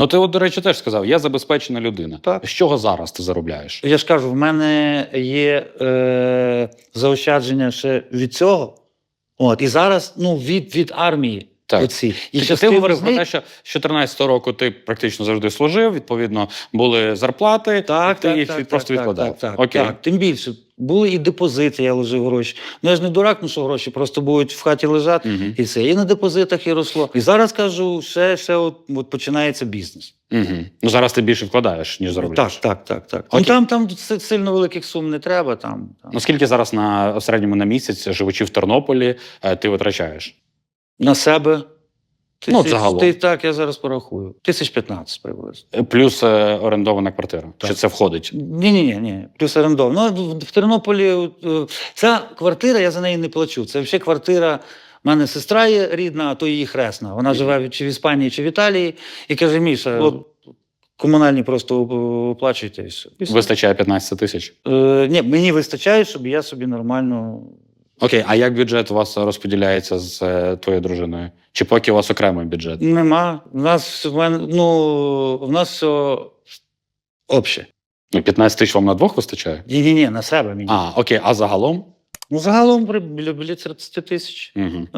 Ну ти, от, до речі, теж сказав, я забезпечена людина. Так. З чого зараз ти заробляєш? Я ж кажу, в мене є е, заощадження ще від цього. От, і зараз ну, від, від армії. Так. Оці. І І ти говорив про те, що з 14 року ти практично завжди служив, відповідно, були зарплати, Так, ти так, їх так, просто так, відкладав. Так, так, Окей. так. Тим більше, були і депозити, я ложив гроші. Ну я ж не дурак, ну що гроші просто будуть в хаті лежати. Мгм. І все. І на депозитах і росло. І зараз кажу, ще, ще от, от починається бізнес. Угу. Ну зараз ти більше вкладаєш, ніж заробляєш. Так, так, так, так. Окей. Ну, там, там сильно великих сум не треба. Там, там. Ну скільки зараз на в середньому на місяць, живучи в Тернополі, е, ти витрачаєш? На себе. Ну, загалом. Ти, так, я зараз порахую. Тисяч 15 приблизно. Е, Плюс е, орендована квартира. Так. Чи це входить? Ні, ні, ні, ні. Плюс орендовано. Ну, в- в Тернополі е, ця квартира, я за неї не плачу. Це взагалі квартира. У мене сестра є рідна, а то її хресна. Вона живе чи в Іспанії, чи в Італії. І каже: Міша, от, комунальні просто оп- оплачуйте. І все. І все. Вистачає 15 тисяч. Е, ні, мені вистачає, щоб я собі нормально. Окей, а як бюджет у вас розподіляється з е, твоєю дружиною? Чи поки у вас окремий бюджет? Нема. У нас, в мене- ну, в нас все обще. Ну, 15 тисяч вам на двох вистачає? Ні, ні, ні, на себе мені. А, окей, а загалом? Ну, загалом при- біля, біля 30 тисяч. Угу.